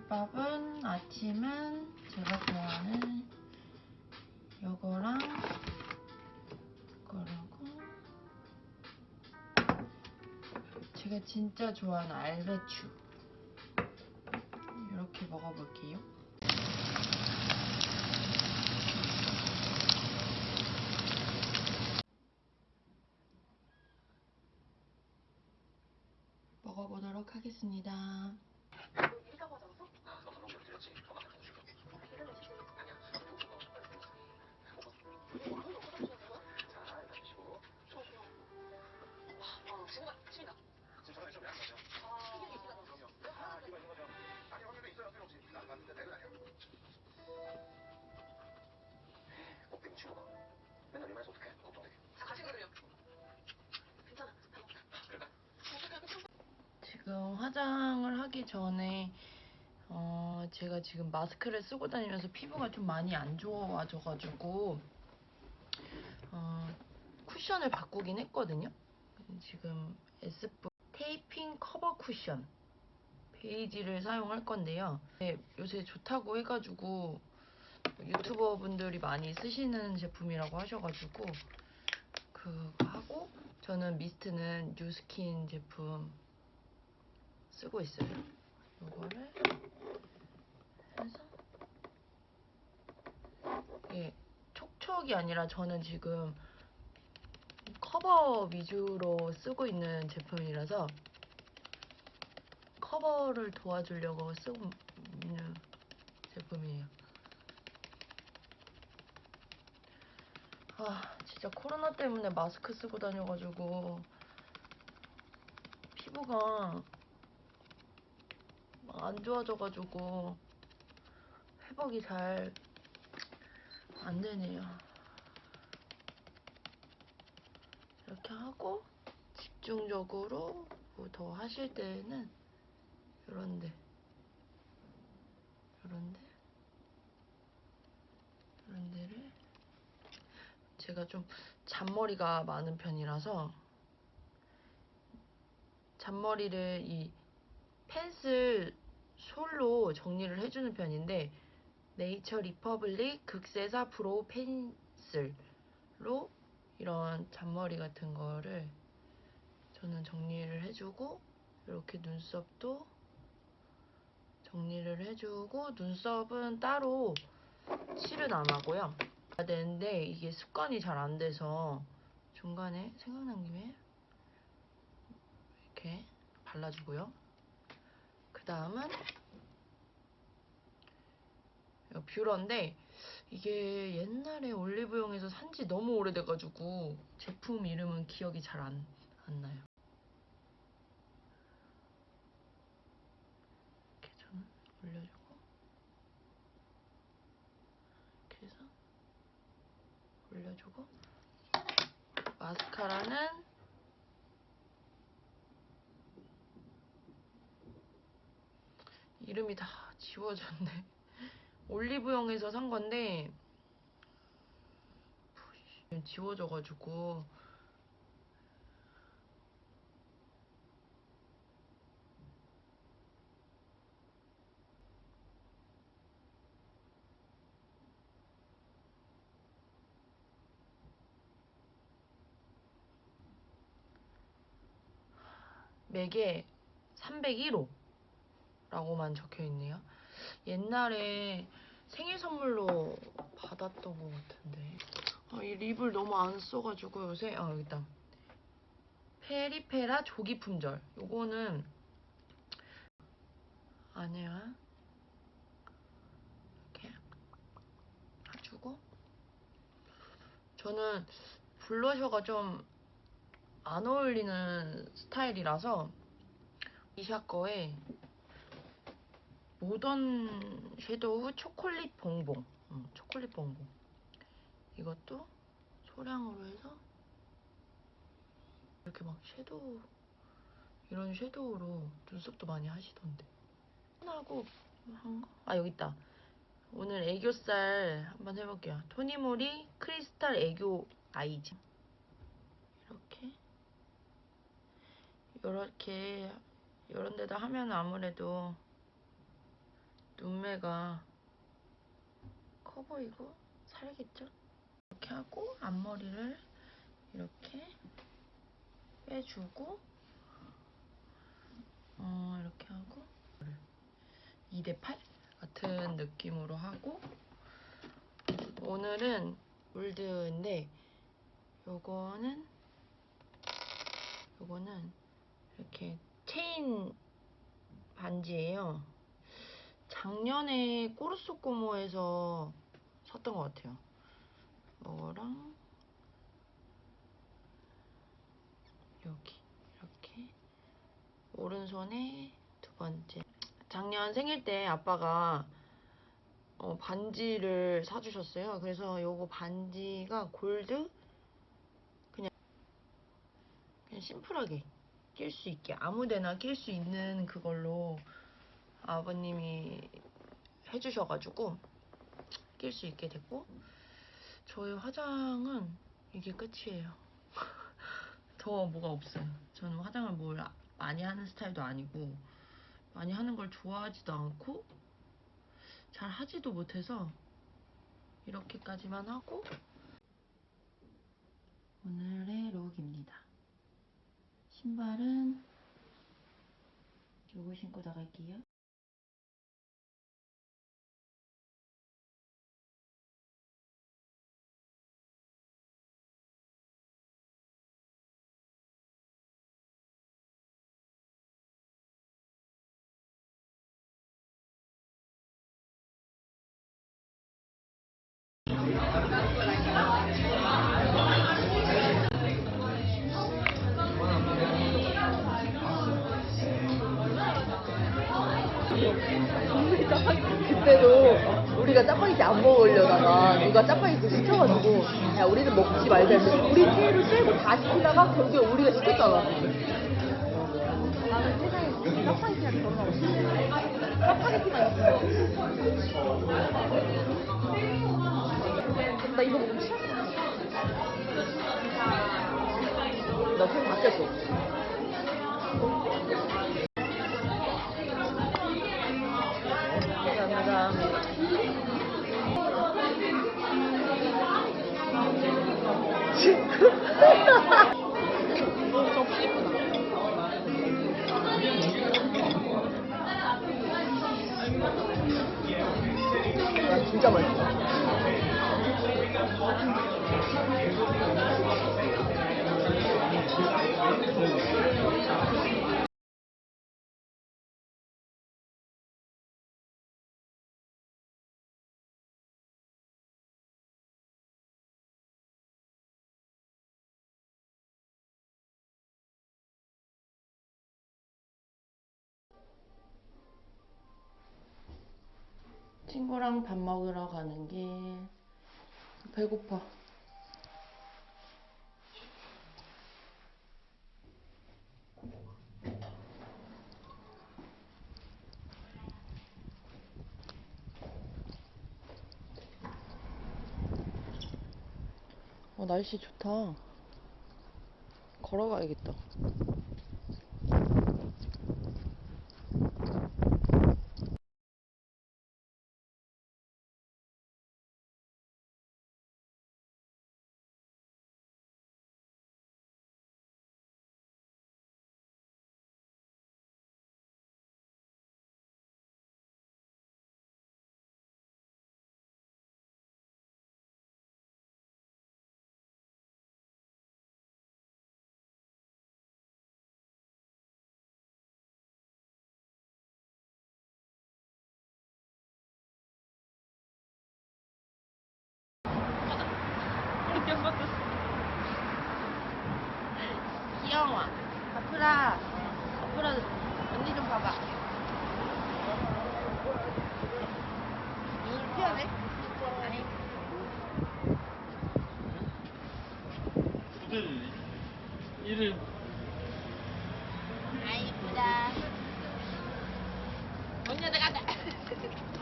오늘밥은 아침은 제가 좋아하는 요거랑 이거라고 제가 진짜 좋아하는 알배추 이렇게 먹어볼게요. 먹어보도록 하겠습니다. 지금 화장을 하기 전에 어, 제가 지금 마스크를 쓰고 다니면서 피부가 좀 많이 안 좋아져가지고 어, 쿠션을 바꾸긴 했거든요. 지금 SF 테이핑 커버 쿠션 베이지를 사용할 건데요. 네, 요새 좋다고 해가지고 유튜버 분들이 많이 쓰시는 제품이라고 하셔가지고 그거 하고 저는 미스트는 뉴스킨 제품 쓰고 있어요. 요거를 해서 이게 촉촉이 아니라 저는 지금 커버 위주로 쓰고 있는 제품이라서 커버를 도와주려고 쓰고 있는 제품이에요. 아, 진짜 코로나 때문에 마스크 쓰고 다녀가지고 피부가 막안 좋아져가지고 회복이 잘 안 되네요. 이렇게 하고 집중적으로 뭐 더 하실 때는 요런데 요런데 요런 데를 제가 좀 잔머리가 많은 편이라서 잔머리를 이 펜슬 솔로 정리를 해주는 편인데 네이처 리퍼블릭 극세사 브로우 펜슬로 이런 잔머리 같은 거를 저는 정리를 해주고 이렇게 눈썹도 정리를 해주고 눈썹은 따로 칠은 안 하고요. 되는데 이게 습관이 잘 안 돼서 중간에 생각난 김에 이렇게 발라주고요. 그 다음은 뷰러인데 이게 옛날에 올리브영에서 산 지 너무 오래돼가지고 제품 이름은 기억이 잘 안 안 나요. 이렇게 저는 올려주고 이렇게 해서 올려주고 마스카라는 이름이 다 지워졌네. 올리브영에서 산 건데 지워져가지고 맥에 301호 라고만 적혀 있네요. 옛날에 생일 선물로 받았던 것 같은데. 아, 이 립을 너무 안 써가지고 요새, 아, 여기 있다. 페리페라 조기 품절. 요거는, 아니야. 이렇게 해주고. 저는 블러셔가 좀 안 어울리는 스타일이라서 이샤 거에 모던 섀도우 초콜릿 봉봉. 음, 초콜릿 봉봉. 이것도 소량으로 해서 이렇게 막 섀도우 이런 섀도우로 눈썹도 많이 하시던데. 하고 한 거? 아 여기 있다. 오늘 애교살 한번 해볼게요. 토니모리 크리스탈 애교 아이즈. 이렇게 이렇게 이런 데다 하면 아무래도 몸매가 커 보이고 살겠죠? 이렇게 하고 앞머리를 이렇게 빼주고 어 이렇게 하고 2대8 같은 느낌으로 하고 오늘은 골드인데 요거는 요거는 이렇게 체인 반지예요. 작년에 꼬르소꼬모에서 샀던 것 같아요. 이거랑 여기 이렇게 오른손에 두 번째. 작년 생일 때 아빠가 어, 반지를 사주셨어요. 그래서 요거 반지가 골드 그냥 그냥 심플하게 낄 수 있게 아무데나 낄 수 있는 그걸로 아버님이 해주셔가지고 낄 수 있게 됐고 저의 화장은 이게 끝이에요. 더 뭐가 없어요. 저는 화장을 뭘 아- 많이 하는 스타일도 아니고 많이 하는 걸 좋아하지도 않고 잘 하지도 못해서 이렇게까지만 하고 오늘의 룩입니다. 신발은 요거 신고 나갈게요. 그때도 우리가 짜파게티 안 먹으려다가 누가 짜파게티 시켜가지고 야 우리는 먹지 말자 해서 우리 끼를 빼고 다 시키다가 결국에 우리가 시켰잖아. 나는 세상에 짜파게티랑 결혼하고 싶어. 짜파게티만 있어. 나 이거 먹으면 취했어. 나손 바뀌었어 진짜 맛있어 친구랑 밥 먹으러 가는 게 배고파. 어, 날씨 좋다. 걸어가야겠다. 아프라 아프라 언니 좀 봐봐. 눈 피하네? 아니. 부들 이를 아이쁘다. 언니 나가자.